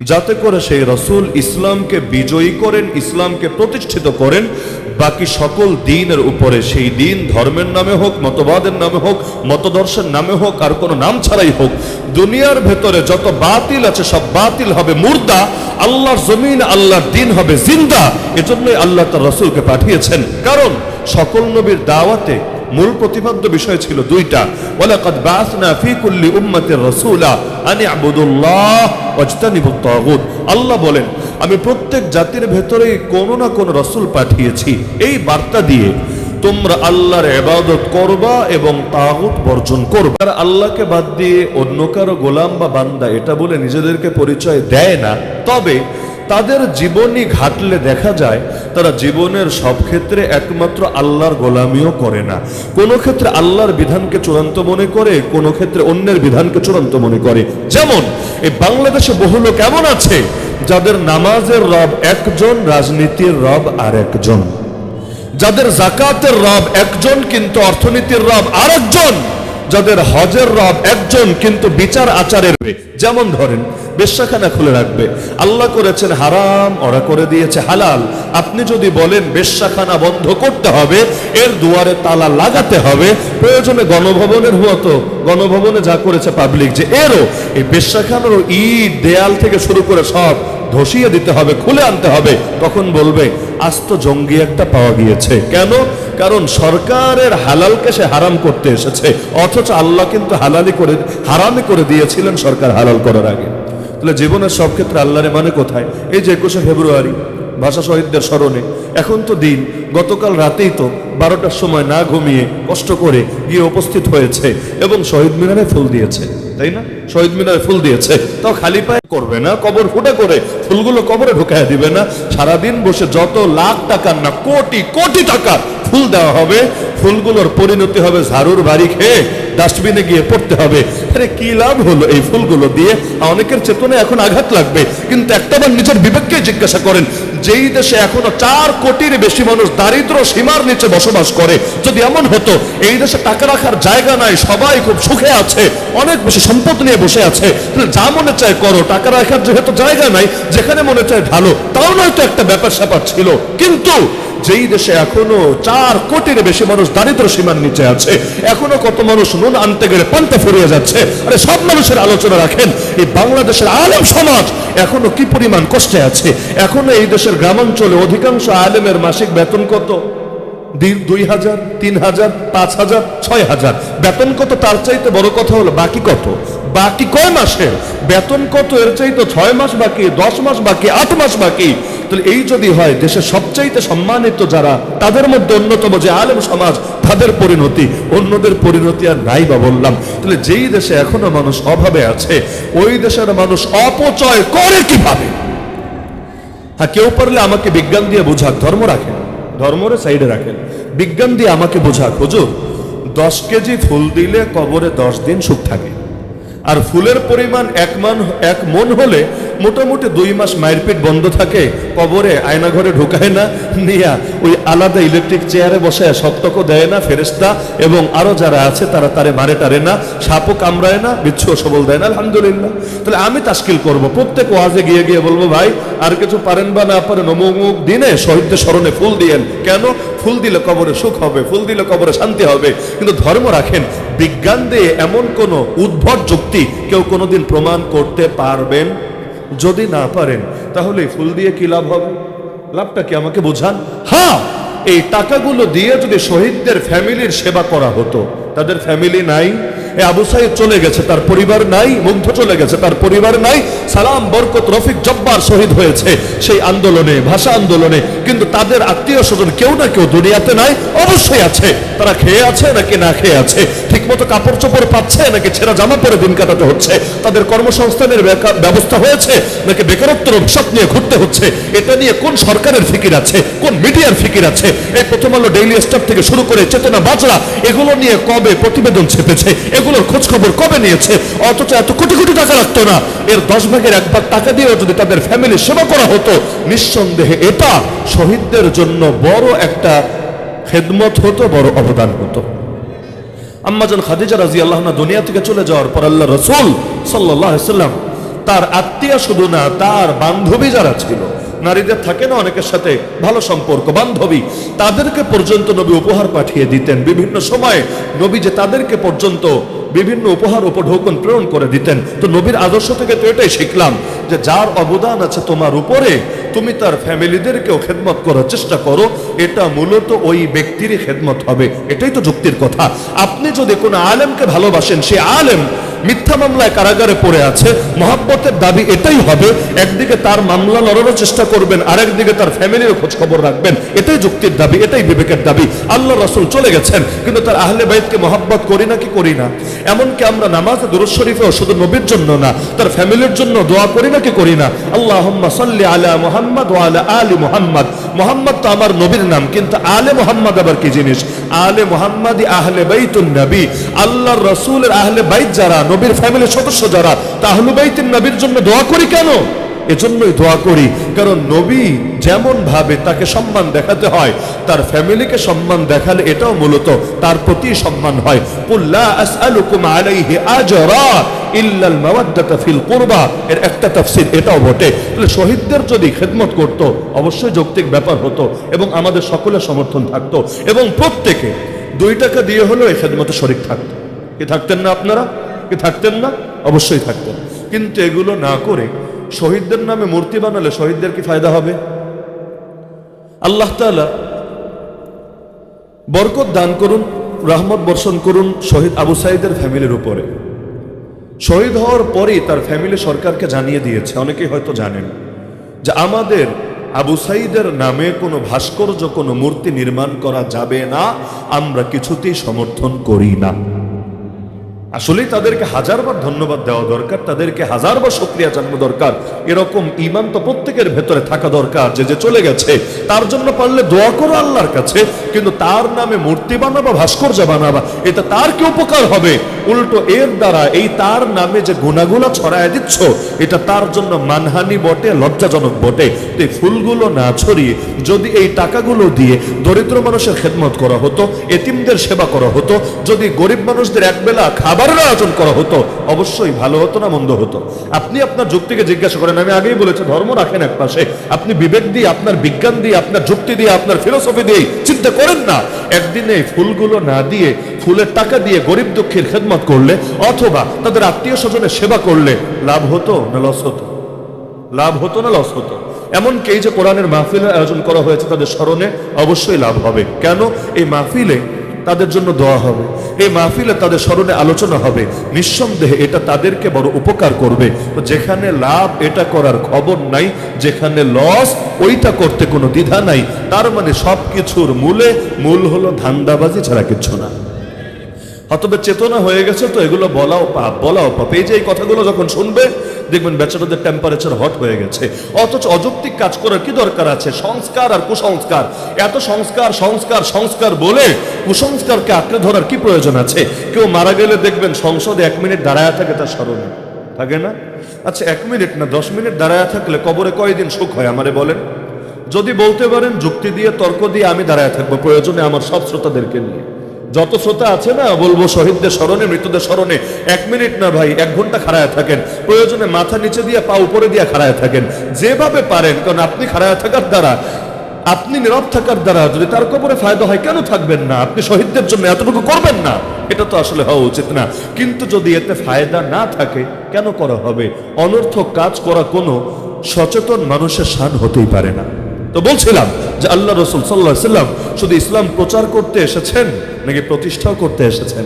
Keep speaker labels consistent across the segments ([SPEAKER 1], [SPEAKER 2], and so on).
[SPEAKER 1] যাতে করে সেই রসুল ইসলামকে বিজয়ী করেন, ইসলামকে প্রতিষ্ঠিত করেন, বাকি সকল দিনের উপরে সেই দিন ধর্মের নামে হোক, মতবাদের নামে হোক, মতদর্শের নামে হোক, আর কোনো নাম ছাড়াই হোক, দুনিয়ার ভেতরে যত বাতিল আছে সব বাতিল হবে মুর্দা, আল্লাহর জমিন, আল্লাহর দিন হবে জিন্দা। এজন্যই আল্লাহ তার রসুলকে পাঠিয়েছেন। কারণ সকল নবীর দাওয়াতে মূল প্রতিপাদ্য বিষয় ছিল দুইটা। আল্লাহ বলেন, আমি প্রত্যেক জাতির ভেতরেই কোনো না কোনো রসুল পাঠিয়েছি। এই বার্তা দিয়ে তোমরা আল্লাহর ইবাদত করবা এবং তাগুত বর্জন করবা। আর আল্লাহকে বাদ দিয়ে অন্য কারও গোলাম বা বান্দা এটা বলে নিজেদেরকে পরিচয় দেয় না। তবে তাদের জীবনী ঘাটলে দেখা যায় তারা জীবনের সব ক্ষেত্রে একমাত্র আল্লাহর গোলামিও করে না। কোনো ক্ষেত্রে আল্লাহর বিধানকে চূড়ান্ত মনে করে, কোনো ক্ষেত্রে অন্যের বিধানকে চূড়ান্ত মনে করে। যেমন, এই বাংলাদেশে বহু লোক এমন আছে, যাদের নামাজের রব একজন, রাজনীতির রব আর একজন যাদের জাকাতের রব একজন, কিন্তু অর্থনীতির রব আরেকজন। যাদের হজের রব একজন, কিন্তু বিচার আচারের যেমন ধরেন, বেশ্যাখানা খুলে রাখবে। আল্লাহ করেছেন হারাম, ওরা করে দিয়েছে হালাল। আপনি যদি বলেন বেশ্যাখানা বন্ধ করতে হবে, এর দুয়ারে তালা লাগাতে হবে, প্রয়োজনে গণভবনের মতো গণভবনে যা করেছে পাবলিক যে এরও, এই বেশ্যাখানারও ইট, দেয়াল থেকে শুরু করে সব ধসিয়ে দিতে হবে, খুলে আনতে হবে। তখন বলবে আস্ত জঙ্গি একটা পাওয়া গিয়েছে। কেন? কারণ সরকারের হালালকে সে হারাম করতে এসেছে। অথচ আল্লাহ কিন্তু হালালি করে হারামি করে দিয়েছিলেন সরকার হালাল করার আগে। তাহলে জীবনের সব ক্ষেত্রে আল্লাহরে মানে কোথায়? এই যে একুশে ফেব্রুয়ারি ভাষা শহীদদের স্মরণে। এখন তো দিন, গতকাল রাতেই তো বারোটার সময় না ঘুমিয়ে কষ্ট করে গিয়ে উপস্থিত হয়েছে এবং শহীদ মিনারে ফুল দিয়েছে। তাই না? শহীদ মিনারে ফুল দিয়েছে। তাও খালি পায়ে করবে না, কবর ফুটে করে ফুলগুলো কবরে ঢুকায় দিবে না। সারাদিন বসে যত লাখ টাকার না, কোটি কোটি টাকা ফুল দেওয়া হবে, ফুলগুলোর পরিণতি হবে ঝাড়ুর বাড়ি খেয়ে ডাস্টবিনে গিয়ে পড়তে হবে। আরে কি লাভ হলো এই ফুলগুলো দিয়ে? অনেকের চেতনে এখন আঘাত লাগবে। কিন্তু একটাবার নিজের বিবেককে জিজ্ঞাসা করেন যেই দেশে এখনও চার কোটির বেশি মানুষ দারিদ্র সীমার নিচে বসবাস করে, যদি এমন হতো, এই দেশে টাকা রাখার জায়গা নাই, সবাই খুব সুখে আছে, অনেক বেশি সম্পদ নিয়ে বসে আছে যা মনে চায় করো, টাকা রাখার যেহেতু জায়গা নাই, যেখানে মনে চায় ঢালো, তাও নয়তো একটা ব্যাপার স্যাপার ছিল। কিন্তু যেই দেশে এখনও চার কোটির বেশি মানুষ দারিদ্র সীমার নিচে আছে, এখনও কত মানুষ নুন আনতে গেলে পান্তা ফুরিয়ে যাচ্ছে, আরে সব মানুষের আলোচনা রাখেন, এই বাংলাদেশের আলেম সমাজ এখনও কি পরিমাণ কষ্টে আছে? এখনও এই দেশের গ্রামাঞ্চলে অধিকাংশ আলেমের মাসিক বেতন কত? দুই হাজার, তিন হাজার, পাঁচ হাজার, ছয় হাজার। বেতন কত? তার চাইতে বড় কথা হলো বাকি কত? বাকি কয় মাসের? বেতন কত? এর চাইতে ছয় মাস বাকি, দশ মাস বাকি, আট মাস বাকি। তাহলে এই যদি হয়, দেশের সবচাইতে সম্মানিত যারা, তাদের মধ্যে অন্যতম যে আলেম সমাজ, তাদের পরিণতি, অন্যদের পরিণতি আর নাই বা বললাম। তাহলে যেই দেশে এখনও মানুষ অভাবে আছে, ওই দেশের মানুষ অপচয় করে কীভাবে? হ্যাঁ কেউ পারলে আমাকে বিজ্ঞান দিয়ে বোঝাক, ধর্ম রাখেন। ধর্মরে সাইডে রাখেন। বিজ্ঞান দিয়ে আমাকে বোঝাক, হুজুর, দশ কেজি ফুল দিলে কবরে দশ দিন সুখ থাকে। আর ফুলের পরিমাণ এক মান, এক মন হলে মোটামুটি দুই মাস মায়ের পেট বন্ধ থাকে, কবরে আয়না ঘরে ঢুকায় না। নিয়া ওই আলাদা ইলেকট্রিক চেয়ারে বসে শক্তকও দেয় না ফেরেস্তা এবং আরও যারা আছে তারা তারে মারে টারে না, সাপও কামড়ায় না বিচ্ছু সবল দেয় না, আলহামদুলিল্লাহ। তাহলে আমি তাস্কিল করব, প্রত্যেক ওয়াজে গিয়ে গিয়ে বলব, ভাই, আর কিছু পারেন বা না পারেন অমুক দিনে শহীদদের স্মরণে ফুল দিয়েন। কেন? ফুল দিলে কবরে সুখ হবে, ফুল দিলে কবরে শান্তি হবে। কিন্তু ধর্ম রাখেন বিজ্ঞান দিয়ে এমন কোন উদ্ভট যুক্তি কেউ কোনোদিন প্রমাণ করতে পারবেন? যদি না পারেন, তাহলে ফুল দিয়ে কি লাভ হবে? লাভটা কি আমাকে বোঝান? হ্যাঁ এই টাকাগুলো দিয়ে যদি শহীদদের ফ্যামিলির সেবা করা হতো, তাদের ফ্যামিলি নাই এ আবু সাইদ চলে গেছে, তার পরিবার নাই মুগ্ধ চলে গেছে, তার পরিবার নাই। সালাম, বরকত, রফিক জব্বার শহীদ হয়েছে সেই আন্দোলনে, ভাষা আন্দোলনে। কিন্তু তাদের আত্মীয় স্বজন কেউ না কেউ দুনিয়াতে নাই, অবশ্যই আছে। তারা খেয়ে আছে নাকি না খেয়ে আছে? ঠিকমতো কাপড় চোপড় পাচ্ছে নাকি ছেঁড়া জামা পরে দিন কাটাতে হচ্ছে? তাদের কর্মসংস্থানের ব্যবস্থা হয়েছে নাকি বেকারত্বের অভিশাপ নিয়ে ঘুরতে হচ্ছে? এটা নিয়ে কোন সরকারের ফিকির আছে? কোন মিডিয়ার ফিকির আছে? এই প্রথম আলো ডেইলি স্টাফ থেকে শুরু করে চেতনা বাজরা, এগুলো নিয়ে কবে প্রতিবেদন ছেপেছে? এগুলোর খোঁজ খবর কবে নিয়েছে? অথচ এত কোটি কোটি টাকা লাগতো না। এর দশ ভাগের এক ভাগ টাকা দিয়েও যদি তাদের ফ্যামিলি সেবা করা হতো, নিঃসন্দেহে এটা শহীদদের জন্য বড় একটা খেদমত হতো, বড় অবদান হতো। আম্মাজান খাদিজা রাজি আল্লাহ দুনিয়া থেকে চলে যাওয়ার পর আল্লাহ রসুল সাল্লাহ সাল্লাম তার আত্মীয় শুধু না, তার বান্ধবী যারা ছিল, নারীদের থাকে না অনেকের সাথে ভালো সম্পর্ক, বান্ধবী, তাদেরকে পর্যন্ত নবী উপহার পাঠিয়ে দিতেন। বিভিন্ন সময় নবী যে তাদেরকে পর্যন্ত বিভিন্ন উপহার উপঢৌকন প্রেরণ করে দিতেন। তো নবীর আদর্শ থেকে তো এটাই শিখলাম যে যার অবদান আছে তোমার উপরে, তুমি তার ফ্যামিলিদেরকেও খেদমত করার চেষ্টা করো, এটা মূলত ওই ব্যক্তিরই খেদমত হবে। এটাই তো যুক্তির কথা। আপনি যদি কোনো আলেমকে ভালোবাসেন, সে আলেম মিথ্যা মামলায় কারাগারে পড়ে আছে। মহাব্বতের দাবি এটাই হবে। একদিকে তার মামলা লড়ানোর চেষ্টা করবেন আর একদিকে তার ফ্যামিলির খোঁজ খবর রাখবেন। এটাই যুক্তির দাবি, এটাই বিবেকের দাবি। আল্লাহ রসুল চলে গেছেন, কিন্তু তার আহলে বাইতকে মহাব্বত করি না কি করি না? এমনকি আমরা নামাজ দুরুদ শরীফেও শুধু নবীর জন্য না, তার ফ্যামিলির জন্য দোয়া করি না কি করি না? আল্লাহ সাল্লি আলা মুহাম্মদ আলা আলি মুহাম্মদ। মোহাম্মদ তো আমার নবীর নাম, কিন্তু আলে মোহাম্মদ আবার কি জিনিস? আলে মোহাম্মদ আহলে বাইতুন নবী। আল্লাহর রসুলের আহলে বাইত যারা নবীর ফ্যামিলির সদস্য যারা তাহলে বাইতের নবীর জন্য দোয়া করি কেন? এজন্যই দোয়া করি। কারণ নবী যেমন ভাবে তাকে সম্মান দেখাতে হয়, তার ফ্যামিলিকে সম্মান দেখালে এটাও মূলত তার প্রতি সম্মান হয়। এর একটা তাফসীর, এটাও বটে। শহীদদের যদি খেদমত করত, অবশ্যই যৌক্তিক ব্যাপার হতো এবং আমাদের সকলের সমর্থন থাকতো। এবং প্রত্যেকে দুই টাকা দিয়ে হলেও এই খেদমতে শরিক থাকতো। কি থাকতেন না আপনারা? কি থাকতেন না? অবশ্যই থাকতেন। কিন্তু এগুলো না করে শহীদদের নামে মূর্তি বানালে শহীদদের কি ফায়দা হবে? আল্লাহ তাআলা বরকত দান করুন, রহমত বর্ষণ করুন শহীদ আবু সাইদের ফ্যামিলির উপরে। শহীদ হওয়ার পরেই তার ফ্যামিলি সরকারকে জানিয়ে দিয়েছে, অনেকেই হয়তো জানেন, যে আমাদের আবু সাইদের নামে কোনো ভাস্কর্য, কোনো মূর্তি নির্মাণ করা যাবে না, আমরা কিছুতেই সমর্থন করি না। আসলেই তাদেরকে হাজারবার ধন্যবাদ দেওয়া দরকার, তাদেরকে হাজারবার সক্রিয়া জানানো দরকার। এরকম ইমান তো প্রত্যেকের ভেতরে থাকা দরকার, যে যে চলে গেছে, তার জন্য পারলে দোয়া করো আল্লাহর কাছে, কিন্তু তার নামে মূর্তি বানাবা, ভাস্কর্য বানাবা, এটা তার কি উপকার হবে? উল্টো এর দ্বারা এই তার নামে যে গুণাগুলা ছড়ায় দিচ্ছ, এটা তার জন্য মানহানি বটে, লজ্জাজনক বটে। এই ফুলগুলো না ছড়িয়ে যদি এই টাকাগুলো দিয়ে দরিদ্র মানুষের খেদমত করা হতো, এতিমদের সেবা করা হতো, যদি গরিব মানুষদের একবেলা খাবারের আয়োজন করা হতো, অবশ্যই ভালো হতো না মন্দ হতো। আপনি আপনার যুক্তিকে জিজ্ঞাসা করেন, আমি আগেই বলেছি, ধর্ম রাখেন এক পাশে। আপনি বিবেক দিয়ে, আপনার বিজ্ঞান দিয়ে, আপনার যুক্তি দিয়ে, আপনার ফিলোসফি দিয়ে চিন্তা করেন না। একদিনে ফুলগুলো না দিয়ে ফুলের টাকা দিয়ে গরিব দুঃখীর খেদমত করলে অথবা তাদের আত্মীয় স্বজনের সেবা করলে লাভ হতো না লস হতো? লাভ হতো না লস হতো? এমনকি যে কোরআনের মাহফিলের আয়োজন করা হয়েছে তাদের স্মরণে অবশ্যই লাভ হবে। কেন? এই মাহফিলে তাদের জন্য দোয়া হবে। এই মাহফিলে তাদের স্মরণে আলোচনা হবে। নিঃসন্দেহে এটা তাদেরকে বড় উপকার করবে। তো যেখানে লাভ এটা করার খবর নাই, যেখানে লস ওইটা করতে কোনো দ্বিধা নাই। তার মানে সব কিছুর মূলে মূল হলো ধান্দাবাজি ছাড়া কিছু না। অতবে চেতনা হয়ে গেছে তো এগুলো বলাও পাপ বলাও পাপ। এই যে এই কথাগুলো যখন শুনবে, দেখবেন বেচারাদের টেম্পারেচার হট হয়ে গেছে। অথচ অযৌক্তিক কাজ করার কি দরকার আছে? সংস্কার আর কুসংস্কার। এত সংস্কার সংস্কার সংস্কার বলে কুসংস্কারকে আঁকড়ে ধরার কি প্রয়োজন আছে? কেউ মারা গেলে দেখবেন সংসদে এক মিনিট দাঁড়ায় থাকে তার স্মরণে। থাকে না? আচ্ছা এক মিনিট না, দশ মিনিট দাঁড়ায় থাকলে কবরে কয়দিন সুখ হয়, আমারে বলেন? যদি বলতে পারেন, যুক্তি দিয়ে, তর্ক দিয়ে আমি দাঁড়ায় থাকব, প্রয়োজনে আমার সব শ্রোতাদেরকে নিয়ে। যত শ্রোতা আছে না, বলব শহীদদের স্মরণে মৃতদের স্মরণে, এক মিনিট না ভাই, এক ঘণ্টা খাড়ায় থাকেন। প্রয়োজনে মাথা নিচে দিয়ে, পা উপরে দিয়ে খাড়ায় থাকেন। যেভাবে পারেন, কারণ আপনি খাড়ায় থাকার দ্বারা, আপনি নীরব থাকার দ্বারা, যদি তার কবরে ফায়দা হয়, কেন থাকবেন না? আপনি শহীদদের জন্য এতটুকু করবেন না? এটা তো আসলে হওয়া উচিত না। কিন্তু যদি এতে ফায়দা না থাকে, কেন করা হবে? অনর্থক কাজ করা কোনো সচেতন মানুষের শান হতেই পারে না। তো বলছিলাম যে আল্লাহ রসুল সাল্লাহ সাল্লাম শুধু ইসলাম প্রচার করতে এসেছেন নাকি প্রতিষ্ঠাও করতে এসেছেন?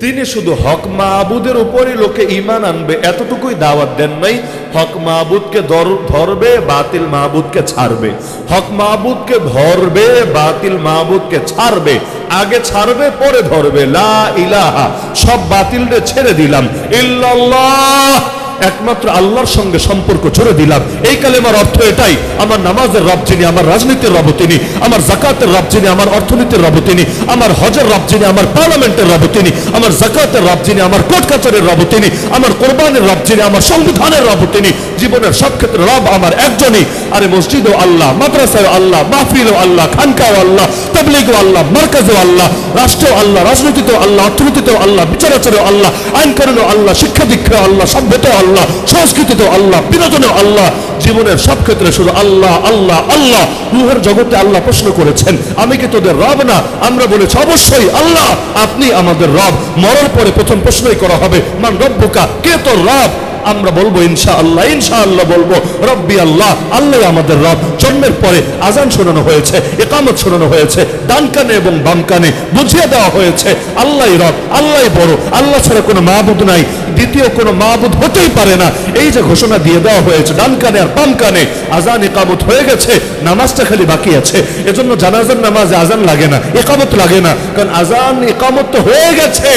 [SPEAKER 1] তিনি শুধু হক মাহবুদের উপরই লোকে ইমান আনবে, এতটুকুই দাওয়াত দেন নাই। হক মাহবুদকে ধরবে, বাতিল মাহবুদকে ছাড়বে। হক মাহবুদকে ধরবে, বাতিল মাহবুদকে ছাড়বে। আগে ছাড়বে, পরে ধরবে। লা ইলাহা, সব বাতিলরে ছেড়ে দিলাম। ইল্লাল্লাহ! একমাত্র আল্লাহর সঙ্গে সম্পর্ক জুড়ে দিলাম। এই কালেমার অর্থ এটাই, আমার নামাজের রব যিনি, আমার রাজনীতির রব তিনি, আমার জাকাতের রব যিনি, আমার অর্থনীতির রব তিনি, আমার হজের রব যিনি, আমার পার্লামেন্টের রব তিনি, আমার জাকাতের রব যিনি, আমার কোর্ট কাচারের রব তিনি, আমার কোরবানের রব যিনি, আমার সংবিধানের রব তিনি, জীবনের সব ক্ষেত্রে রব আমার একজনই। আরে মসজিদও আল্লাহ মাদ্রাসায় আল্লাহ, মাহফিলও আল্লাহ খানকাও আল্লাহ, তাবলিগও আল্লাহ, মার্কাজও আল্লাহ, রাষ্ট্রেও আল্লাহ, রাজনীতিতেও আল্লাহ, অর্থনীতিতেও আল্লাহ, বিচারাচারেও আল্লাহ আইন আল্লাহ শিক্ষা দীক্ষাও আল্লাহ সভ্যতাও আল্লাহ আল্লাহ, সংস্কৃতিতেও আল্লাহ, বিনোদনেও আল্লাহ, জীবনের সব ক্ষেত্রে শুধু আল্লাহ আল্লাহ আল্লাহ, রুহের জগতে আল্লাহ প্রশ্ন করেছেন। আমি কি তোদের রব না? আমরা বলেছি, অবশ্যই আল্লাহ, আপনি আমাদের রব। মরার পরে প্রথম প্রশ্নই করা হবে, মান রব্বুকা? কে তোর রব? আমরা বলব ইনশা আল্লাহ ইনশা আল্লাহ বলব, রব্বি আল্লাহ আল্লাহ আমাদের রব। জন্মের পরে আজান শোনানো হয়েছে একামত শোনানো হয়েছে, ডান কানে এবং বাম কানে বুঝিয়ে দেওয়া হয়েছে আল্লাহ রব আল্লাহ বড়, আল্লাহ ছাড়া কোনো মাহবুদ নাই, দ্বিতীয় কোনো মাহবুদ হতেই পারে না। এই যে ঘোষণা দিয়ে দেওয়া হয়েছে, ডান কানে আর বাম কানে, আজান একামত হয়ে গেছে, নামাজটা খালি বাকি আছে, এজন্য জানাজার নামাজে আজান লাগে না একামত লাগে না, কারণ আজান একামত তো হয়ে গেছে।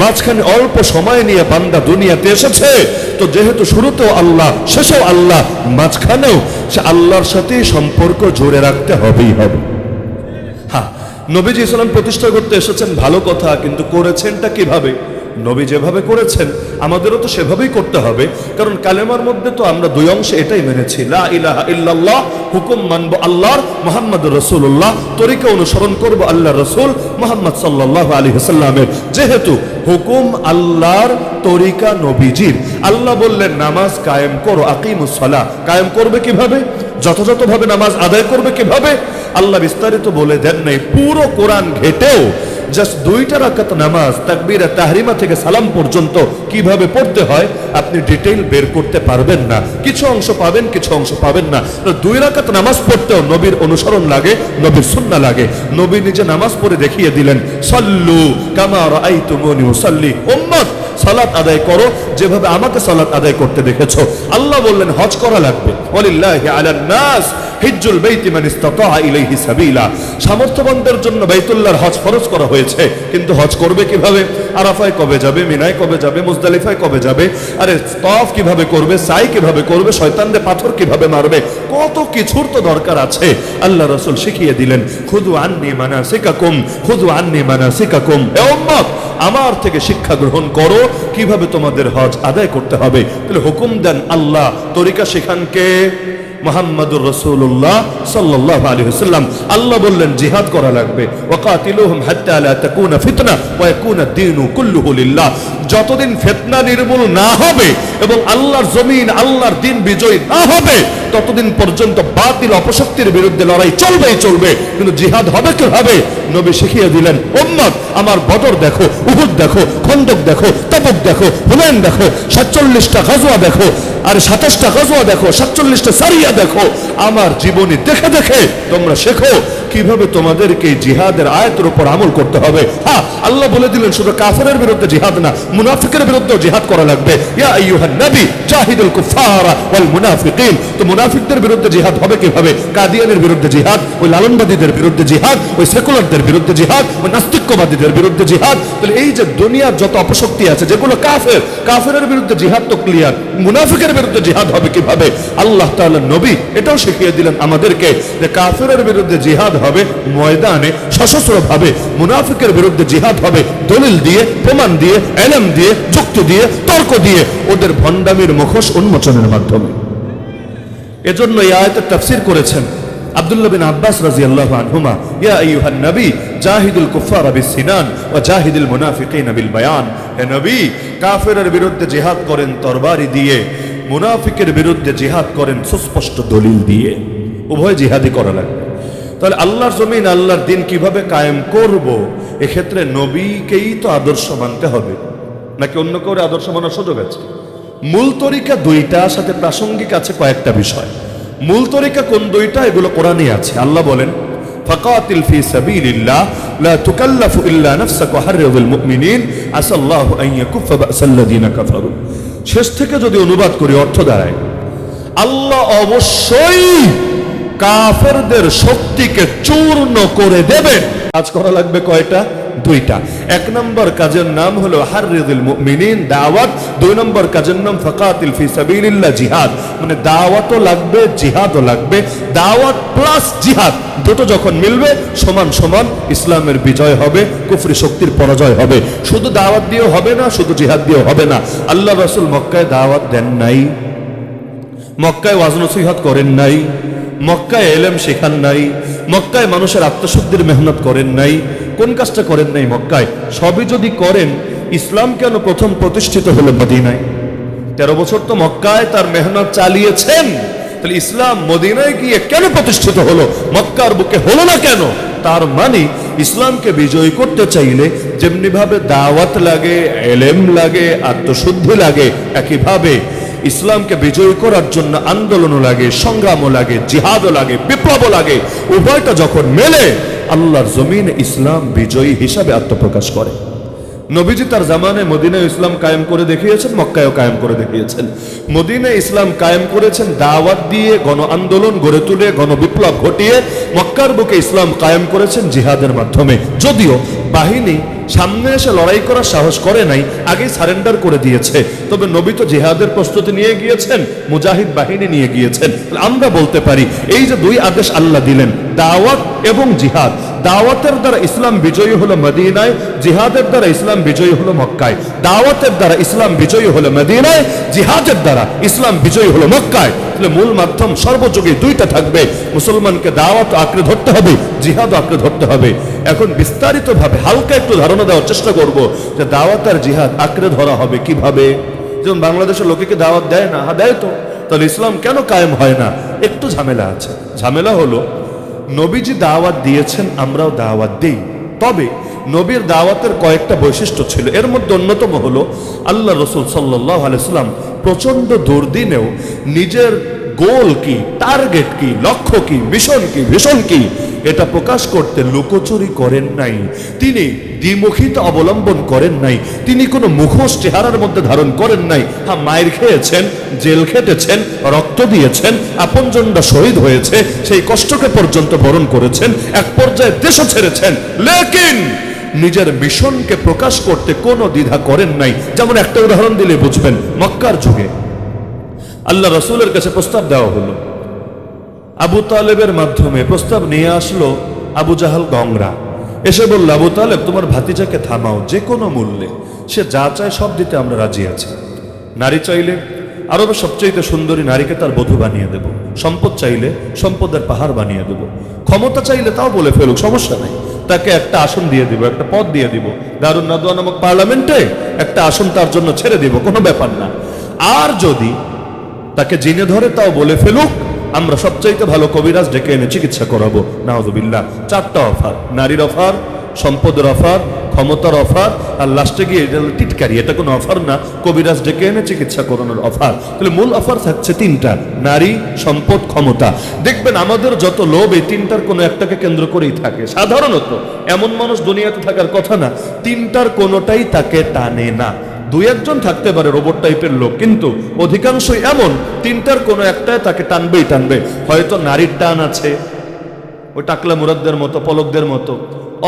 [SPEAKER 1] মাঝখানে অল্প সময় নিয়ে বান্দা দুনিয়াতে এসেছে তো যেহেতু শুরুতেও আল্লাহ, শেষেও আল্লাহ, মাঝখানেও, সে আল্লাহর সাথে সম্পর্ক জোরে রাখতে হবেই হবে। হ্যাঁ নবীজি ইসলাম প্রতিষ্ঠা করতে এসেছেন ভালো কথা, কিন্তু করেছেনটা কীভাবে? নবী যেভাবে করেছেন, আমাদেরও তো সেভাবেই করতে হবে। কারণ কালেমার মধ্যে তো আমরা দুই অংশে এটাই মেনেছি। লা ইলাহা ইল্লাল্লাহ, হুকুম মানব আল্লাহর মোহাম্মদ রসুল্লাহ তরিকা অনুসরণ করব আল্লাহ রসুল মোহাম্মদ সাল্লাহ আলী হাসাল্লামের যেহেতু হুকুম আল্লাহর, তরিকা নবীজির। আল্লাহ বললেন, নামাজ কায়েম করো আকিমুসলা কায়েম করবে কীভাবে? যথাযথভাবে নামাজ আদায় করবে কীভাবে? আল্লাহ বিস্তারিত বলে দেন নাই। পুরো কোরআন ঘেটেও জাস্ট দুইটা রাকাত নামাজ, তাকবীরা তাহরিমা থেকে সালাম পর্যন্ত কীভাবে পড়তে হয়, আপনি ডিটেইল বের করতে পারবেন না। কিছু অংশ পাবেন, কিছু অংশ পাবেন না। দুই রাকাত নামাজ পড়তেও নবীর অনুসরণ লাগে, নবীর সুন্নাহ লাগে। নবী নিজে নামাজ পড়ে দেখিয়ে দিলেন, সল্লু কামার কামা রাআইতুমুনি উসাল্লি। উম্মত, সালাত আদায় করো, যেভাবে আমাকে সালাত আদায় করতে দেখেছ। আল্লাহ বললেন, হজ করা লাগবে। ওয়ালিল্লাহি আলান নাস হিজ্জুল বাইতি মান ইসতাতা ইলাইহি সাবিলা। সামর্থ্যবানদের জন্য বাইতুল্লাহর হজ ফরজ করা হয়েছে। কিন্তু হজ করবে কীভাবে? আরাফায় কবে যাবে? মিনায় কবে যাবে? মুজদালিফায় কবে যাবে? আরে তফ কীভাবে করবে? সাই কীভাবে করবে? শয়তানদের পাথর কীভাবে মারবে? কত কিছুর তো দরকার আছে। আল্লাহ রাসূল শিখিয়ে দিলেন খুদু আন্নি মানাসিকাকুম খুদু আন্নি মানাসিকাকুম। হে উম্মত, আমার থেকে শিক্ষা গ্রহণ করো, কীভাবে তোমাদের হজ আদায় করতে হবে। তাহলে হুকুম দেন আল্লাহ, তরিকা শেখানকে মোহাম্মদুর রসুল্লাহ সাল্লাহ আলী হাসাল্লাম আল্লাহ বললেন, জিহাদ করা লাগবে। যতদিন ফিতনা নির্মূল না হবে এবং আল্লাহর জমিন, আল্লাহর দিন বিজয় না হবে, ততদিন পর্যন্ত বাতিল অপশক্তির বিরুদ্ধে লড়াই চলবেই চলবে। কিন্তু জিহাদ হবে কীভাবে? নবী শিখিয়ে দিলেন, উম্মত, আমার বদর দেখো, উহুদ দেখো, খন্দক দেখো, তবক দেখো, হুনাইন দেখো, সাতচল্লিশটা গজওয়া দেখো, আর সাতাশটা গজওয়া দেখো, সাতচল্লিশটা সারিয়া দেখো আমার জীবনী দেখে দেখে তোমরা শেখো। কীভাবে তোমাদেরকে জিহাদের আয়াতের উপর আমল করতে হবে? হ্যাঁ আল্লাহ বলে দিলেন, শুধু কাফেরের বিরুদ্ধে জিহাদ না, মুনাফিকের বিরুদ্ধেও জিহাদ করা লাগবে। জাহিদুল কুফারা ওয়াল মুনাফিকিন। তো মুনাফিকদের বিরুদ্ধে জিহাদ হবে কীভাবে? কাদিয়ানের বিরুদ্ধে জিহাদ, ওই লালনবাদীদের বিরুদ্ধে জিহাদ, ওই সেকুলারদের বিরুদ্ধে জিহাদ, ওই নাস্তিক্যবাদীদের বিরুদ্ধে জিহাদ। তাহলে এই যে দুনিয়ার যত অপশক্তি আছে, যেগুলো কাফের, কাফেরের বিরুদ্ধে জিহাদ তো ক্লিয়ার মুনাফিকের বিরুদ্ধে জিহাদ হবে কীভাবে? আল্লাহ তাআলা নবী এটাও শিখিয়ে দিলেন আমাদেরকে যে কাফেরের বিরুদ্ধে জিহাদ হবে, ময়দানে সশস্ত্র ভাবে, মুনাফিকের বিরুদ্ধে জিহাদ হবে, দলিল দিয়ে, প্রমাণ দিয়ে, এলম দিয়ে, যুক্তি দিয়ে, তর্ক দিয়ে ওদের ভণ্ডামির মুখোশ উন্মোচনের মাধ্যমে। এজন্য এই আয়াতের তাফসীর করেছেন আব্দুল্লাহ বিন আব্বাস রাদিয়াল্লাহু আনহুমা, ইয়া আইয়ুহান নবী, জাহিদুল কুফার বিসিনান ওয়া জাহিদুল মুনাফিকিন বিল বায়ান হে নবী, কাফেরের বিরুদ্ধে জিহাদ করেন তরবারি দিয়ে, মুনাফিকের বিরুদ্ধে জিহাদ করেন সুস্পষ্ট দলিল দিয়ে। উভয় জিহাদি করা লাগবে। তাহলে আল্লাহর জমিন, আল্লাহর দিন কীভাবে কায়েম করব? এক্ষেত্রে নবীকেই তো আদর্শ মানতে হবে। নাকি অন্য করে আদর্শ মানার সুযোগ আছে? মূল তরিকা দুইটা, সাথে প্রাসঙ্গিক আছে কয়েকটা বিষয়। মূল তরিকা কোন দুইটা? এগুলো কোরআনই আছে। আল্লাহ বলেন ফি সাবিলিল্লাহ, লা তুকাল্লাফু ইল্লা নাফসাকা হাররিল মুমিনিন, আসাল্লাহু আন ইয়াকুফা বাসাল্লাযিনা কাফারু। শেষ থেকে যদি অনুবাদ করি, অর্থ দাঁড়ায়, আল্লাহ অবশ্যই কাফেরদের শক্তিকে চূর্ণ করে দেবেন কাজ করা লাগবে কয়টা? দুইটা। এক নম্বর কাজের নাম হলো হাররিদুল মুমিনিন, দাওয়াত। দুই নম্বর কাজের নাম ফাকাতিল ফি সাবিলিল্লাহ, জিহাদ। মানে দাওয়াতও লাগবে, জিহাদও লাগবে। দাওয়াত প্লাস জিহাদ, দুটো যখন মিলবে, সমান সমান ইসলামের বিজয় হবে, কুফরি শক্তির পরাজয় হবে। শুধু দাওয়াত দিয়েও হবে না, শুধু জিহাদ দিয়েও হবে না। আল্লাহ রাসূল মক্কায় দাওয়াত দেন নাই। মক্কায় ওয়াজ নসিহত করেন নাই। মক্কায় এলেম শেখান নাই, মক্কায় মানুষের আত্মশুদ্ধির মেহনত করেন নাই। কোন কাজটা করেন নাই মক্কায়? সবই যদি করেন, ইসলাম কেন প্রথম প্রতিষ্ঠিত হলো মদিনায়? তেরো বছর তো মক্কায় তার মেহনত চালিয়েছেন। তাহলে ইসলাম মদিনায় গিয়ে কেন প্রতিষ্ঠিত হলো? মক্কার বুকে হলো না কেন? তার মানে ইসলামকে বিজয়ী করতে চাইলে যেমনি ভাবে দাওয়াত লাগে, এলেম লাগে, আত্মশুদ্ধি লাগে, একইভাবে ইসলামকে বিজয়ী করার জন্য আন্দোলনও লাগে, সংগ্রামও লাগে, জিহাদও লাগে, বিপ্লবও লাগে। উভয়টা যখন মেলে, আল্লাহর জমিন ইসলাম বিজয়ী হিসাবে আত্মপ্রকাশ করে। নবীজি তার জামানে মদিনায় ইসলাম কায়েম করে দেখিয়েছেন, মক্কায়ও কায়েম করে দেখিয়েছেন। মদিনায় ইসলাম কায়েম করেছেন, দাওয়াত দিয়ে গণ আন্দোলন গড়ে তুলে, গণ বিপ্লব ঘটিয়ে মক্কার বুকে ইসলাম কায়েম করেছেন জিহাদের মাধ্যমে। যদিও বাহিনী সামনে এসে লড়াই করার সাহস করে নাই, আগেই সারেন্ডার করে দিয়েছে। তবে নবী তো জিহাদের প্রস্তুতি নিয়ে গিয়েছেন, মুজাহিদ বাহিনী নিয়ে গিয়েছেন। আমরা বলতে পারি, এই যে দুই আদেশ আল্লাহ দিলেন, দাওয়াত এবং জিহাদ। দাওয়াতের দ্বারা ইসলাম বিজয়ী হলো মদিনায়, জিহাদের দ্বারা ইসলাম বিজয়ী হলো মক্কায়। দাওয়াতের দ্বারা ইসলাম বিজয়ী হলো মদিনায়, জিহাদের দ্বারা ইসলাম বিজয়ী হলো মক্কায়। তাহলে মূল মাধ্যম সর্বযুগে দুইটা থাকবে। মুসলমানকে দাওয়াত আঁকড়ে ধরতে হবে, জিহাদ আঁকড়ে ধরতে হবে। এখন বিস্তারিত ভাবে হালকা একটু ধারণা দেওয়ার চেষ্টা করব যে দাওয়াত আর জিহাদ আঁকড়ে ধরা হবে কীভাবে। যেমন বাংলাদেশের লোকে কি দাওয়াত দেয় না? হ্যাঁ দেয় তো। তাহলে ইসলাম কেন কায়েম হয় না? একটু ঝামেলা আছে। ঝামেলা হলো নবীজি দাওয়াত দিয়েছেন, আমরাও দাওয়াত দিই। তবে নবীর দাওয়াতের কয়েকটা বৈশিষ্ট্য ছিল। এর মধ্যে অন্যতম হলো, আল্লাহ রসুল সাল্লাহ আলাইসাল্লাম প্রচণ্ড দুর্দিনেও নিজের গোল কি টার্গেট কি, লক্ষ্য কি মিশন কি ভীষণ কি, এটা প্রকাশ করতে লুকোচুরি করেন নাই। তিনি দ্বিমুখিতা অবলম্বন করেন নাই। তিনি কোনো মুখোশ চেহারার মধ্যে ধারণ করেন নাই। হ্যাঁ মায়ের খেয়েছেন, জেল খেটেছেন, রক্ত দিয়েছেন, আপনজনরা শহীদ হয়েছে, সেই কষ্টকে পর্যন্ত বরণ করেছেন, এক পর্যায়ে দেশও ছেড়েছেন। লেকিন নিজের মিশনকে প্রকাশ করতে কোনো দ্বিধা করেন নাই। যেমন একটা উদাহরণ দিলে বুঝবেন, মক্কার যুগে আল্লাহ রসুলের কাছে প্রস্তাব দেওয়া হলো। আবু তালেবের মাধ্যমে প্রস্তাব নিয়ে আসলো আবু জাহাল গংরা। এসে বলল, আবু তালেব, তোমার ভাতিজাকে থামাও যে কোনো মূল্যে। সে যা চায় সব দিতে আমরা রাজি আছি। নারী চাইলে আরবের সবচেয়ে সুন্দরী নারীকে তার বধূ বানিয়ে দেব। সম্পদ চাইলে সম্পদের পাহাড় বানিয়ে দেব। ক্ষমতা চাইলে তাও বলে ফেলুক, সমস্যা নেই। তাকে একটা আসন দিয়ে দিব, একটা পদ দিয়ে দিব। দারুণ নাদুয়া নামক পার্লামেন্টে একটা আসন তার জন্য ছেড়ে দিব, কোনো ব্যাপার না। আর যদি তাকে জেনে ধরে তাও বলে ফেলুক, আমরা সবচাইতে ভালো কবিরাজ ডেকে এনে চিকিৎসা করাবো। নাহদুবিল্লাহ চারটা অফার, নারীর অফার, সম্পদের অফার, ক্ষমতার অফার, আর লাস্টে গিয়ে টিটকারি। এটা কোনো অফার না, কবিরাজ ডেকে এনে চিকিৎসা করানোর অফার। তাহলে মূল অফার থাকছে তিনটা, নারী, সম্পদ, ক্ষমতা। দেখবেন আমাদের যত লোভ, এই তিনটার কোনো একটাকে কেন্দ্র করেই থাকে। সাধারণত এমন মানুষ দুনিয়াতে থাকার কথা না, তিনটার কোনোটাই তাকে টানে না। দুই একজন থাকতে পারে রোবট টাইপের লোক, কিন্তু অধিকাংশই এমন, তিনটার কোনো একটায় তাকে টানবেই টানবে। হয়তো নারীর টান আছে ওই টাকলা মুরাদদের মতো, পলকদের মতো।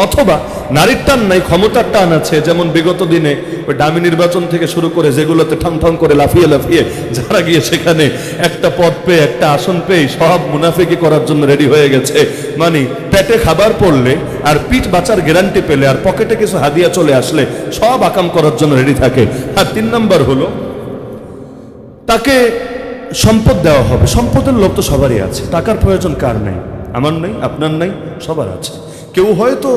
[SPEAKER 1] অথবা নারীর টান নাই, ক্ষমতার টান আছে, যেমন বিগত দিনে ওই ডামি নির্বাচন থেকে শুরু করে যেগুলোতে ঠং ঠং করে লাফিয়ে লাফিয়ে যারা গিয়ে সেখানে একটা পদ পেয়ে, একটা আসন পেয়ে সব মুনাফিকি করার জন্য রেডি হয়ে গেছে। মানে পেটে খাবার পড়লে আর পিঠ বাঁচার গ্যারান্টি পেলে আর পকেটে কিছু হাদিয়া চলে আসলে সব আকাম করার জন্য রেডি থাকে। আর তিন নম্বর হলো, তাকে সম্পদ দেওয়া হবে। সম্পদের লোভ তো সবারই আছে। টাকার প্রয়োজন কার নেই? আমার নাই, আপনার নাই, সবার আছে। কেউ হয়তো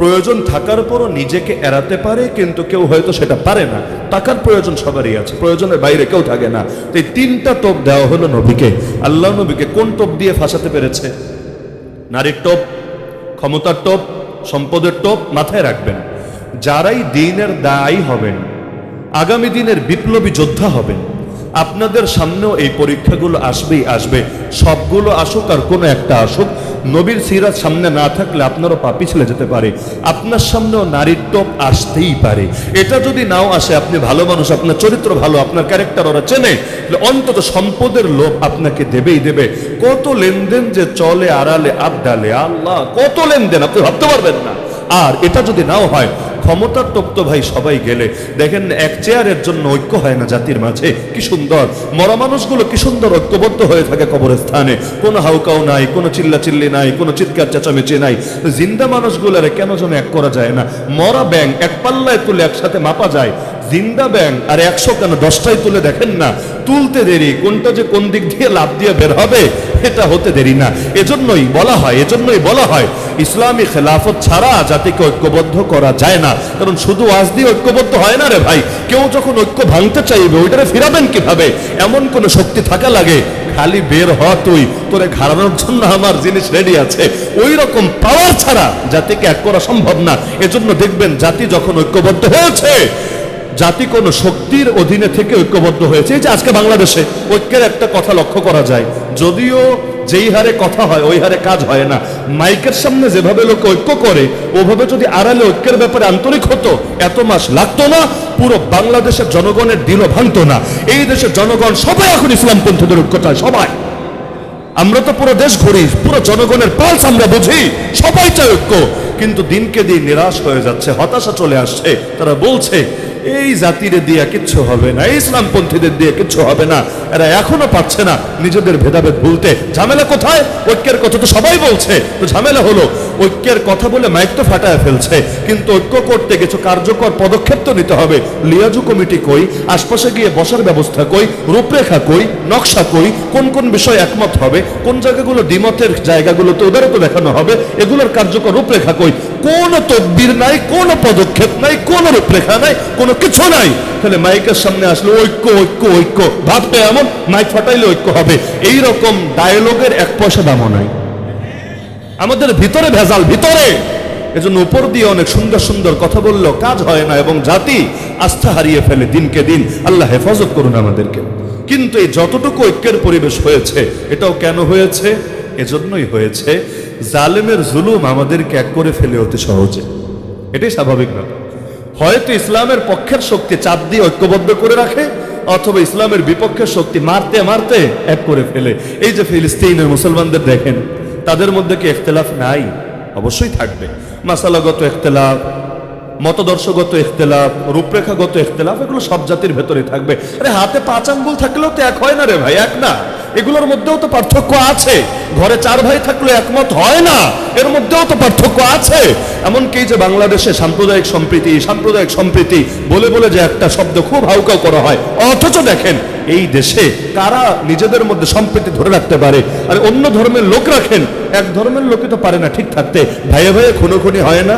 [SPEAKER 1] প্রয়োজন থাকার পরও নিজেকে এড়াতে পারে, কিন্তু কেউ হয়তো সেটা পারে না। টাকার প্রয়োজন সবারই আছে, প্রয়োজনের বাইরে কেউ থাকে না। তো এই তিনটা টোপ দেওয়া হলো নবীকে। আল্লাহ নবীকে কোন টোপ দিয়ে ফাঁসাতে পেরেছে? নারীর টোপ, ক্ষমতার টোপ, সম্পদের টোপ মাথায় রাখবেন। যারাই দিনের দায়ী হবেন, আগামী দিনের বিপ্লবী যোদ্ধা হবেন, আপনাদের সামনেও এই পরীক্ষাগুলো আসবেই আসবে। সবগুলো আসুক আর কোনো একটা আসুক নবীর সিরাজ সামনে না থাকলে আপনারও পা পিছলে যেতে পারে। আপনার সামনেও নারীর টোপ আসতেই পারে। এটা যদি নাও আসে, আপনি ভালো মানুষ, আপনার চরিত্র ভালো, আপনার ক্যারেক্টার ওরা চেনে অন্তত সম্পদের লোভ আপনাকে দেবেই দেবে। কত লেনদেন যে চলে, আড়ালে আড্ডালে আল্লাহ, কত লেনদেন, আপনি ভাবতে পারবেন না। আর এটা যদি নাও হয়, ক্ষমতার তপ্ত ভাই সবাই গেলে। দেখেন, এক চেয়ারের জন্য ঐক্য হয় না জাতির মাঝে। কি সুন্দর। মরা মানুষগুলো কি সুন্দর ঐক্যবদ্ধ হয়ে থাকে কবরস্থানে। কোনো হাউকাও নাই, কোনো চিল্লাচিল্লি নাই, কোনো চিৎকার চেঁচামেচি নাই। জিন্দা মানুষগুলারে কেন যেন এক করা যায় না? মরা ব্যাং এক পাল্লায় তুলে একসাথে মাপা যায়। জিন্দা ব্যাং আর একশো কেন দশটায় তুলে দেখেন না? তুলতে দেরি, কোনটা যে কোন দিক দিয়ে লাভ দিয়ে বের হবে, এটা হতে দেরি না। এজন্যই বলা হয়, এজন্যই বলা হয় ইসলামী খেলাফত ছাড়া জাতিকে ঐক্যবদ্ধ করা যায় না। কারণ শুধু আজ দিয়ে ঐক্যবদ্ধ হয় না রে ভাই। কেউ যখন ঐক্য ভাঙতে চাইবে, ওইটারে ফিরাবেন কীভাবে? এমন কোন শক্তি থাকা লাগে, খালি বের হ তুই। তোরে ঘাড়ানোর জন্য আমার জিনিস রেডি আছে। ওই রকম পাওয়ার ছাড়া জাতিকে এক করা সম্ভব না। এজন্য দেখবেন জাতি যখন ঐক্যবদ্ধ হয়েছে, জাতি কোন শক্তির অধীনে থেকে ঐক্যবদ্ধ হয়েছে। এই যে আজকে বাংলাদেশে ঐক্যের একটা কথা লক্ষ্য করা যায়। যদিও যেই হারে কথা হয়, ওই হারে কাজ হয় না। মাইকের সামনে যেভাবে লোক ঐক্য করে, ওভাবে যদি আড়ালে ঐক্যের ব্যাপারে আন্তরিক হতো, এত মাস লাগতো না, পুরো বাংলাদেশের জনগণের দিলও ভাঙতো না। এই দেশের জনগণ সবাই এখন ইসলামপন্থীদের ঐক্য চায় সবাই। আমরা তো পুরো দেশ ঘুরি, পুরো জনগণের পালস আমরা বুঝি, সবাই চায় ঐক্য। কিন্তু দিনকে দিন নিরাশ হয়ে যাচ্ছে, হতাশা চলে আসছে। তারা বলছে এই জাতিরে দিয়ে কিচ্ছু হবে না, এই ইসলামপন্থীদের দিয়ে কিচ্ছু হবে না। এরা এখনও পাচ্ছে না নিজেদের ভেদাভেদ ভুলতে। ঝামেলা কোথায়? ঐক্যের কথা তো সবাই বলছে। তো ঝামেলা হলো, ঐক্যের কথা বলে মাইক তো ফাটায় ফেলছে। কিন্তু ঐক্য করতে কিছু কার্যকর পদক্ষেপ তো নিতে হবে। লিয়াজু কমিটি কই, আশপাশে গিয়ে বসার ব্যবস্থা কই, রূপরেখা কই, নকশা কই, কোন কোন বিষয় একমত হবে, কোন জায়গাগুলো দ্বিমতের জায়গাগুলোতে তো দেখানো হবে, এগুলোর কার্যকর রূপরেখা কই কোন তদবির নাই, কোন পদক্ষেপ নাই, কোন রূপরেখা নাই, কোনো কিছু নাই। তাহলে মাইকের সামনে আসলে ঐক্য ঐক্য ঐক্য। ভাবতে এমন, মাইক ফাটাইলে ঐক্য হবে। এই রকম ডায়লগের এক পয়সা দামও নাই। আমাদের ভিতরে ভেজাল, ভিতরে! এজন্য উপর দিয়ে অনেক সুন্দর সুন্দর কথা বললেও কাজ হয় না এবং জাতি আস্থা হারিয়ে ফেলে দিনকে দিন। আল্লাহ হেফাজত করুন আমাদেরকে। কিন্তু এই যতটুকু ঐক্যের পরিবেশ হয়েছে, এটাও কেন হয়েছে? এজন্যই হয়েছে, জালেমের জুলুম আমাদেরকে এক করে ফেলে অতি সহজে। এটাই স্বাভাবিক ব্যাপার। হয়তো ইসলামের পক্ষের শক্তি চাপ দিয়ে ঐক্যবদ্ধ করে রাখে, অথবা ইসলামের বিপক্ষের শক্তি মারতে মারতে এক করে ফেলে। এই যে ফিলিস্তিনের মুসলমানদের দেখেন, তাদের মধ্যে কি ইখতলাফ নাই? অবশ্যই থাকবে। মাসালাগত ইখতলাফ মতদর্শগত ইখতলাফ, রূপরেখাগত ইখতলাফ, এগুলো সব জাতির ভেতরে থাকবে। আরে হাতে পাঁচ আঙ্গুল থাকলেও তো এক হয় না রে ভাই, এক না। এগুলোর মধ্যেও তো পার্থক্য আছে। ঘরে চার ভাই থাকলে একমত হয় না। এর মধ্যেও তো পার্থক্য আছে। এমনকি যে বাংলাদেশে সাম্প্রদায়িক সম্প্রীতি সাম্প্রদায়িক সম্প্রীতি বলে বলে যে একটা শব্দ খুব হাউকাও করা হয়, অথচ দেখেন এই দেশে কারা নিজেদের মধ্যে সম্প্রীতি ধরে রাখতে পারে? আর অন্য ধর্মের লোক রাখেন, এক ধর্মের লোকই তো পারে না ঠিক থাকতে। ভাইয়ে ভাইয়ে খুনোখুনি হয় না?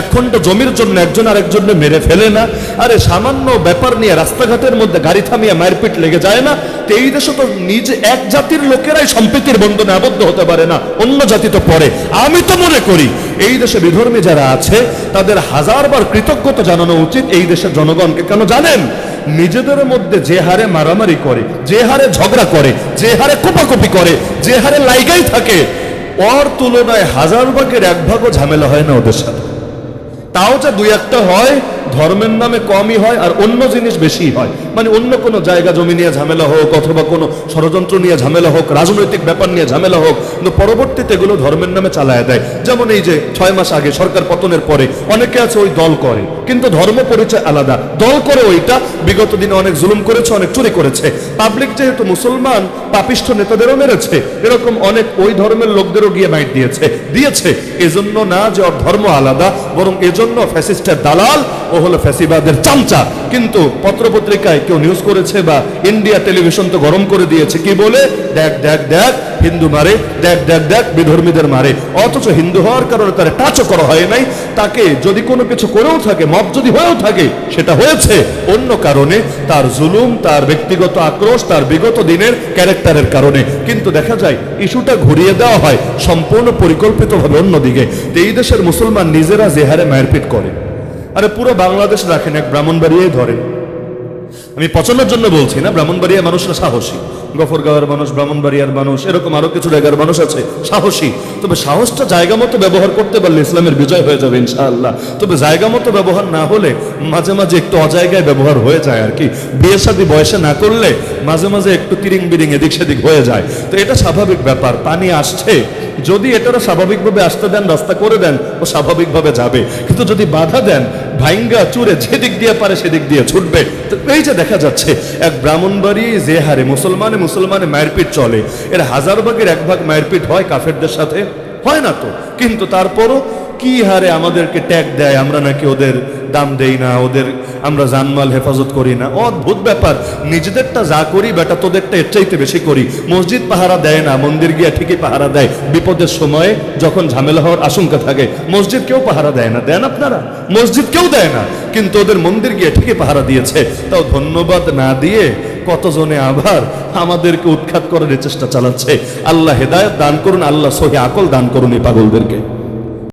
[SPEAKER 1] এক খণ্ড জমির জন্য একজন আরেকজনকে মেরে ফেলে না। আরে সামান্য ব্যাপার নিয়ে রাস্তাঘাটের মধ্যে গাড়ি থামিয়ে মারপিট লেগে যায় না। তো এই দেশে তো নিজে এক জাতির লোকেরাই সম্প্রীতির বন্ধনে আবদ্ধ হতে পারে না, অন্য জাতি তো পরে আমি তো মনে করি, এই দেশে বিধর্মী যারা আছে, তাদের হাজারবার কৃতজ্ঞতা জানানো উচিত এই দেশের জনগণকে। কেন জানেন? নিজেদের মধ্যে যে হারে মারামারি করে, যে হারে ঝগড়া করে, যে হারে কোপাকুপি করে, যে হারে লাইগাই থাকে, ওর তুলনায় হাজার ভাগের এক ভাগও ঝামেলা হয় না ওদের সাথে। তাও যা দুই একটা হয় ধর্মের নামে কমই হয় আর অন্য জিনিস বেশি হয়। মানে অন্য কোনো জায়গা, জমি নিয়ে ঝামেলা হোক অথবা কোনো ষড়যন্ত্র নিয়ে ঝামেলা হোক, রাজনৈতিক ব্যাপার নিয়ে ঝামেলা হোক, কিন্তু পরবর্তীতে এগুলো ধর্মের নামে চালায় দেয়। যেমন এই যে ছয় মাস আগে সরকার পতনের পরে অনেকে আছে ওই দল করে, কিন্তু ধর্ম পরিচয় আলাদা। দল করে ওইটা, বিগত দিনে অনেক জুলুম করেছে, অনেক চুরি করেছে। পাবলিক যেহেতু মুসলমান, পাপিষ্ঠ নেতাদেরও মেরেছে। এরকম অনেক ওই ধর্মের লোকদেরও গিয়ে মাইট দিয়েছে। দিয়েছে। এজন্য না যে ধর্ম আলাদা, বরং এজন্য ফ্যাসিস্টের দালাল, ও হলো ফ্যাসিবাদের চামচা। কিন্তু পত্রপত্রিকায় কেউ নিউজ করেছে বা ইন্ডিয়া টেলিভিশন তো গরম করে দিয়েছে, কি বলে? দেখ দেখ দেখ, হিন্দু মারে, দেখ দেখ দেখ, বিধর্মীদের মারে। অথচ হিন্দু হওয়ার কারণে তার টাচও করা হয় নাই। তাকে যদি কোনো কিছু করেও থাকে মত যদি হয়েও থাকে, সেটা হয়েছে। অন্য কারণে তার জুলুম, তার ব্যক্তিগত আক্রোশ, তার বিগত দিনের ক্যারেক্টারের কারণে। কিন্তু দেখা যায়, ইস্যুটা ঘুরিয়ে দেওয়া হয় সম্পূর্ণ পরিকল্পিতভাবে অন্যদিকে। এই দেশের মুসলমান নিজেরা যে হারে মারপিট করে। আরে পুরো বাংলাদেশ রাখেন, এক ব্রাহ্মণবাড়িয়াই ধরেন। আমি পছন্দের জন্য বলছি না, ব্রাহ্মণবাড়িয়ার মানুষরা সাহসী। গফরগাঁওয়ের মানুষ, ব্রাহ্মণবাড়িয়ার মানুষ, এরকম আরও কিছু জায়গার মানুষ আছে, সাহসী। তবে সাহসটা জায়গা মতো ব্যবহার করতে পারলে ইসলামের বিজয় হয়ে যাবে, ইনশাআল্লাহ। তবে জায়গা মতো ব্যবহার না হলে মাঝে মাঝে একটু অজায়গায় ব্যবহার হয়ে যায় আর কি। বিয়ে শাদী বয়সে না করলে মাঝে মাঝে একটু তিরিং বিরিং এদিক সেদিক হয়ে যায়। তো এটা স্বাভাবিক ব্যাপার, পানি আসছে। যদি এটারা স্বাভাবিকভাবে আসতে দেন, রাস্তা করে দেন, ও স্বাভাবিকভাবে যাবে। কিন্তু যদি বাধা দেন ভাইঙ্গা চুরে যেদিক দিয়ে পারে সেদিক দিয়ে ছুটবে। এই যে দেখা যাচ্ছে, এক ব্রাহ্মণবাড়ি যে হারে মুসলমানে মুসলমানে মায়েরপিট চলে, এর হাজার ভাগের এক ভাগ মায়েরপিট হয় কাফেরদের সাথে। হয় না তো? কিন্তু তারপরও কি হারে আমাদেরকে ট্যাগ দেয়? আমরা নাকি ওদের দাম দেই না, ওদের আমরা জানমাল হেফাজত করি না। অদ্ভুত ব্যাপার। নিজেদেরটা যা করি, বেটা, তোদেরটা এর চাইতে বেশি করি। মসজিদ পাহারা দেয় না, মন্দির গিয়া ঠিকই পাহারা দেয়। বিপদের সময়ে যখন ঝামেলা হওয়ার আশঙ্কা থাকে, মসজিদ কেউ পাহারা দেয় না। দেন আপনারা? মসজিদ কেউ দেয় না, কিন্তু ওদের মন্দির গিয়ে ঠিকই পাহারা দিয়েছে। তাও ধন্যবাদ না দিয়ে কতজনে আবার আমাদেরকে উৎখাত করার চেষ্টা চালাচ্ছে। আল্লাহ হেদায়ত দান করুন, আল্লাহ সহি আকল দান করুন এই পাগলদেরকে।